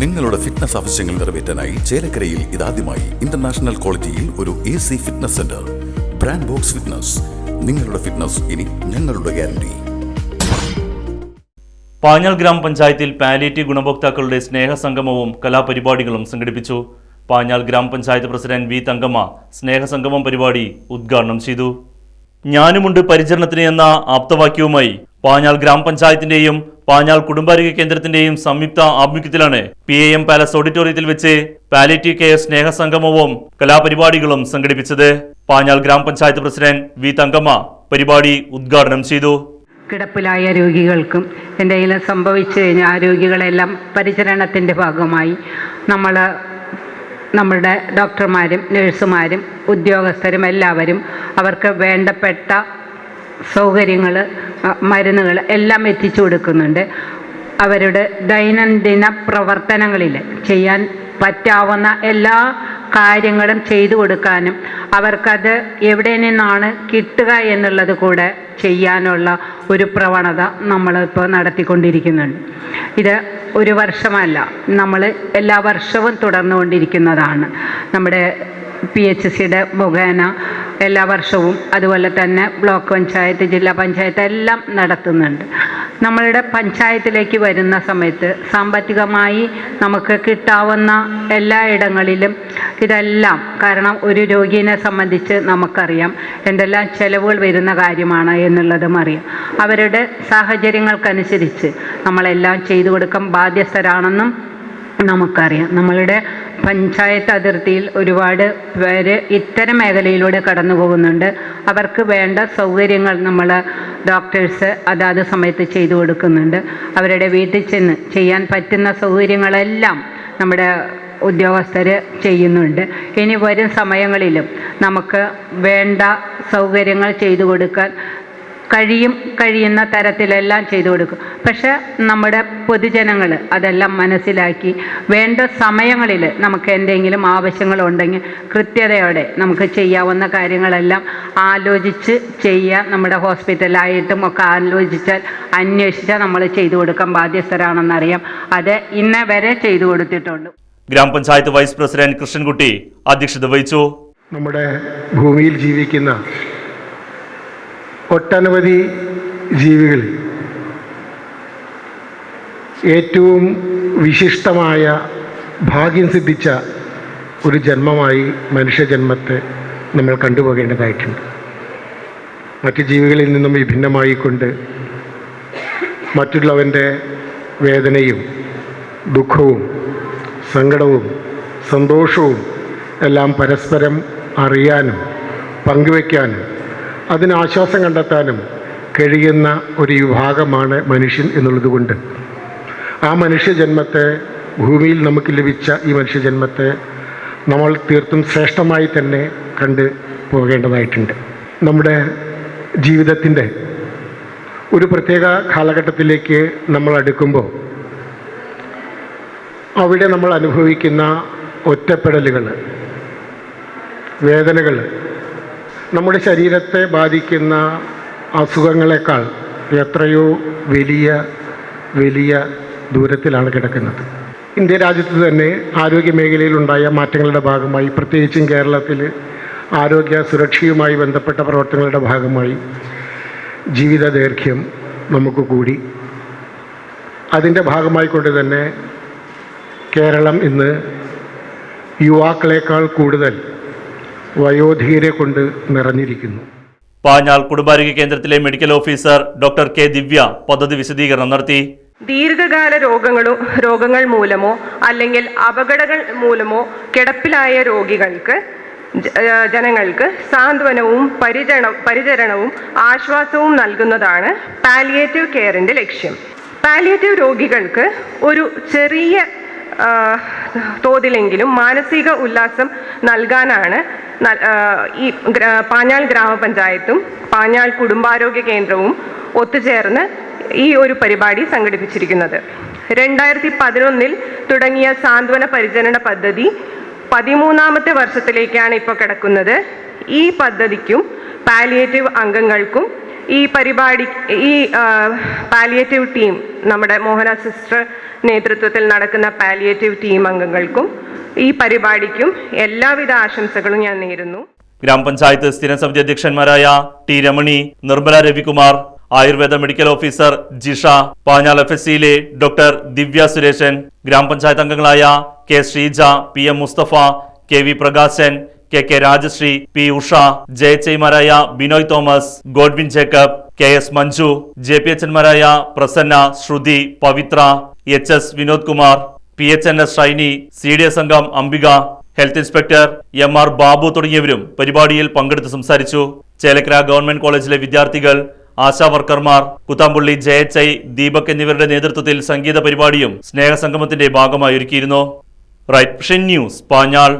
നിങ്ങളുടെ ഫിറ്റ്നസ് ആവശ്യങ്ങൾ നിറവേറ്റാനായി ചേലക്കരയിൽ ഇതാദ്യമായി ഇന്റർനാഷണൽ ക്വാളിറ്റിയിൽ ഒരു A C fitness centre brand Box Fitness നിങ്ങളുടെ ഫിറ്റ്നസ് ഇനി ഞങ്ങളുടെ ഗ്യാരണ്ടി പാഞ്ഞൽ ഗ്രാമപഞ്ചായത്തിൽ പാലിയേറ്റീവ് ഗുണഭോക്താക്കളുടെ സ്നേഹസംഗമവും കലാപരിപാടികളും സംഘടിപ്പിച്ചു. പാഞ്ഞാൽ ഗ്രാമപഞ്ചായത്ത് പ്രസിഡന്റ് വി തങ്കമ്മ സ്നേഹസംഗമം പരിപാടി ഉദ്ഘാടനം ചെയ്തു. ഞാനുമുണ്ട് പരിചരണത്തിന് എന്ന ആപ്തവാക്യവുമായി പാഞ്ഞാൽ ഗ്രാമപഞ്ചായത്തിന്റെയും പാഞ്ഞാൾ കുടുംബാരോഗ്യ കേന്ദ്രത്തിന്റെയും സംയുക്ത ആഭിമുഖ്യത്തിലാണ് പി എ എം പാലസ് ഓഡിറ്റോറിയത്തിൽ വെച്ച് പാലിറ്റീവ് കെയർ സ്നേഹസംഗമവും കലാപരിപാടികളും സംഘടിപ്പിച്ചത് പാഞ്ഞാൾ ഗ്രാമപഞ്ചായത്ത് പ്രസിഡന്റ് വി തങ്കമ്മ പരിപാടി ഉദ്ഘാടനം ചെയ്തു. കിടപ്പിലായ രോഗികൾക്കും എന്തെങ്കിലും സംഭവിച്ചു കഴിഞ്ഞാൽ ആ രോഗികളെല്ലാം പരിചരണത്തിന്റെ ഭാഗമായി നമ്മൾ നമ്മുടെ ഡോക്ടർമാരും നഴ്സുമാരും ഉദ്യോഗസ്ഥരും എല്ലാവരും അവർക്ക് വേണ്ടപ്പെട്ട സൗകര്യങ്ങൾ മരുന്നുകൾ എല്ലാം എത്തിച്ചു കൊടുക്കുന്നുണ്ട്. അവരുടെ ദൈനംദിന പ്രവർത്തനങ്ങളിൽ ചെയ്യാൻ പറ്റാവുന്ന എല്ലാ കാര്യങ്ങളും ചെയ്തു കൊടുക്കാനും അവർക്കത് എവിടെ നിന്നാണ് കിട്ടുക എന്നുള്ളത് കൂടെ ചെയ്യാനുള്ള ഒരു പ്രവണത നമ്മളിപ്പോൾ നടത്തിക്കൊണ്ടിരിക്കുന്നുണ്ട്. ഇത് ഒരു വർഷമല്ല. നമ്മൾ എല്ലാ വർഷവും തുടർന്നുകൊണ്ടിരിക്കുന്നതാണ്. നമ്മുടെ പി എച്ച് സിയുടെ മുഖേന എല്ലാ വർഷവും അതുപോലെ തന്നെ ബ്ലോക്ക് പഞ്ചായത്ത് ജില്ലാ പഞ്ചായത്ത് എല്ലാം നടത്തുന്നുണ്ട്. നമ്മളുടെ പഞ്ചായത്തിലേക്ക് വരുന്ന സമയത്ത് സാമ്പത്തികമായി നമുക്ക് കിട്ടാവുന്ന എല്ലാ ഇടങ്ങളിലും ഇതെല്ലാം കാരണം ഒരു രോഗിയെ സംബന്ധിച്ച് നമുക്കറിയാം എന്തെല്ലാം ചെലവുകൾ വരുന്ന കാര്യമാണ് എന്നുള്ളതും അറിയാം. അവരുടെ സാഹചര്യങ്ങൾക്കനുസരിച്ച് നമ്മളെല്ലാം ചെയ്തു കൊടുക്കാൻ ബാധ്യസ്ഥരാണെന്നും നമുക്കറിയാം. നമ്മളുടെ പഞ്ചായത്ത് അതിർത്തിയിൽ ഒരുപാട് പേര് ഇത്തരം മേഖലയിലൂടെ കടന്നു പോകുന്നുണ്ട്. അവർക്ക് വേണ്ട സൗകര്യങ്ങൾ നമ്മൾ ഡോക്ടേഴ്സ് അതാത് സമയത്ത് ചെയ്തു കൊടുക്കുന്നുണ്ട്. അവരുടെ വീട്ടിൽ ചെന്ന് ചെയ്യാൻ പറ്റുന്ന സൗകര്യങ്ങളെല്ലാം നമ്മുടെ ഉദ്യോഗസ്ഥർ ചെയ്യുന്നുണ്ട്. ഇനി വരും സമയങ്ങളിലും നമുക്ക് വേണ്ട സൗകര്യങ്ങൾ ചെയ്തു കൊടുക്കാൻ കഴിയും കഴിയുന്ന തരത്തിലെല്ലാം ചെയ്തു കൊടുക്കും. പക്ഷെ നമ്മുടെ പൊതുജനങ്ങൾ അതെല്ലാം മനസ്സിലാക്കി വേണ്ട സമയങ്ങളിൽ നമുക്ക് എന്തെങ്കിലും ആവശ്യങ്ങളുണ്ടെങ്കിൽ കൃത്യതയോടെ നമുക്ക് ചെയ്യാവുന്ന കാര്യങ്ങളെല്ലാം ആലോചിച്ച് ചെയ്യുക നമ്മുടെ ഹോസ്പിറ്റലായിട്ടും ഒക്കെ ആലോചിച്ചാൽ അന്വേഷിച്ചാൽ നമ്മൾ ചെയ്തു കൊടുക്കാൻ ബാധ്യസ്ഥരാണെന്നറിയാം. അത് ഇന്നേ വരെ ചെയ്തു കൊടുത്തിട്ടുണ്ട്. ഗ്രാമപഞ്ചായത്ത് വൈസ് പ്രസിഡന്റ് കൃഷ്ണൻകുട്ടി അധ്യക്ഷത വഹിച്ചു. നമ്മുടെ ഭൂമിയിൽ ജീവിക്കുന്ന ഒട്ടനവധി ജീവികൾ ഏറ്റവും വിശിഷ്ടമായ ഭാഗ്യം സിദ്ധിച്ച ഒരു ജന്മമായി മനുഷ്യജന്മത്തെ നമ്മൾ കണ്ടുപോകേണ്ടതായിട്ടുണ്ട്. മറ്റ് ജീവികളിൽ നിന്നും വിഭിന്നമായിക്കൊണ്ട് മറ്റുള്ളവന്റെ വേദനയും ദുഃഖവും സങ്കടവും സന്തോഷവും എല്ലാം പരസ്പരം അറിയാനും പങ്കുവയ്ക്കാനും അതിന് ആശ്വാസം കണ്ടെത്താനും കഴിയുന്ന ഒരു വിഭാഗമാണ് മനുഷ്യൻ എന്നുള്ളതുകൊണ്ട് ആ മനുഷ്യജന്മത്തെ ഭൂമിയിൽ നമുക്ക് ലഭിച്ച ഈ മനുഷ്യജന്മത്തെ നമ്മൾ തീർത്തും ശ്രേഷ്ഠമായി തന്നെ കണ്ട് പോകേണ്ടതായിട്ടുണ്ട്. നമ്മുടെ ജീവിതത്തിന്റെ ഒരു പ്രത്യേക കാലഘട്ടത്തിലേക്ക് നമ്മൾ അടുക്കുമ്പോൾ അവിടെ നമ്മൾ അനുഭവിക്കുന്ന ഒറ്റപ്പെടലുകൾ വേദനകൾ നമ്മുടെ ശരീരത്തെ ബാധിക്കുന്ന അസുഖങ്ങളെക്കാൾ എത്രയോ വലിയ വലിയ ദൂരത്തിലാണ് കിടക്കുന്നത്. ഇന്ത്യ രാജ്യത്ത് തന്നെ ആരോഗ്യ മേഖലയിലുണ്ടായ മാറ്റങ്ങളുടെ ഭാഗമായി പ്രത്യേകിച്ചും കേരളത്തിൽ ആരോഗ്യ സുരക്ഷയുമായി ബന്ധപ്പെട്ട പ്രവർത്തനങ്ങളുടെ ഭാഗമായി ജീവിത ദൈർഘ്യം നമുക്ക് കൂടി. അതിന്റെ ഭാഗമായിക്കൊണ്ട് തന്നെ കേരളം ഇന്ന് യുവാക്കളെക്കാൾ കൂടുതൽ വയോധീരെ കൊണ്ട് നിറഞ്ഞിരിക്കുന്നു. പാഞ്ഞാൾ കുടുംബാരോഗ്യ കേന്ദ്രത്തിലെ medical officer doctor K Divya പദ്ധതി വിശദീകരണം നടത്തി. ദീർഘകാല രോഗങ്ങളോ രോഗങ്ങൾ മൂലമോ അല്ലെങ്കിൽ അപകടങ്ങൾ മൂലമോ കിടപ്പിലായ രോഗികൾക്ക് ജനങ്ങൾക്ക് സാന്ത്വനവും പരിചരണ പരിചരണവും ആശ്വാസവും നൽകുന്നതാണ് പാലിയേറ്റീവ് കെയറിന്റെ ലക്ഷ്യം. പാലിയേറ്റീവ് രോഗികൾക്ക് ഒരു ചെറിയ തോതിലെങ്കിലും മാനസിക ഉല്ലാസം നൽകാനാണ് ഈ പാഞ്ഞാൽ ഗ്രാമപഞ്ചായത്തും പാഞ്ഞാൽ കുടുംബാരോഗ്യ കേന്ദ്രവും ഒത്തുചേർന്ന് ഈ ഒരു പരിപാടി സംഘടിപ്പിച്ചിരിക്കുന്നത്. രണ്ടായിരത്തി പതിനൊന്നിൽ തുടങ്ങിയ സാന്ത്വന പരിചരണ പദ്ധതി പതിമൂന്നാമത്തെ വർഷത്തിലേക്കാണ് ഇപ്പോൾ കിടക്കുന്നത്. ഈ പദ്ധതിക്കും പാലിയേറ്റീവ് അംഗങ്ങൾക്കും ഈ പരിപാടി ഈ പാലിയേറ്റീവ് ടീം നമ്മുടെ മോഹന സിസ്റ്റർ നേതൃത്വത്തിൽ നടക്കുന്ന പാലിയേറ്റീവ് ടീം അംഗങ്ങൾക്കും ഈ പരിപാടിക്കും എല്ലാവിധ ആശംസകളും ഞാൻ നേരുന്നു. ഗ്രാമപഞ്ചായത്ത് സ്ഥിരം സമിതി അധ്യക്ഷന്മാരായ T Ramani Nirmala Ravikumar Ayurveda medical officer Jisha Panjal F S സിയിലെ ഡോക്ടർ ദിവ്യ സുരേഷൻ ഗ്രാമപഞ്ചായത്ത് അംഗങ്ങളായ K Sreeja P M Mustafa K V Prakashan K K Rajasree P Usha ജയച്ചൈമാരായ Binoy Thomas Godwin Jacob K S Manju J P എച്ചന്മാരായ Prasanna Shruthi Pavithra H S Vinod Kumar P H N S Shiny C D S അംഗം Ambika health inspector M R Babu തുടങ്ങിയവരും പരിപാടിയിൽ പങ്കെടുത്ത് സംസാരിച്ചു. Chelakkara government കോളേജിലെ വിദ്യാർത്ഥികൾ Asha വർക്കർമാർ Kuthampully J H I Deepak എന്നിവരുടെ നേതൃത്വത്തിൽ സംഗീത പരിപാടിയും സ്നേഹസംഗമത്തിന്റെ ഭാഗമായി ഒരുക്കിയിരുന്നു. Right News Panjal.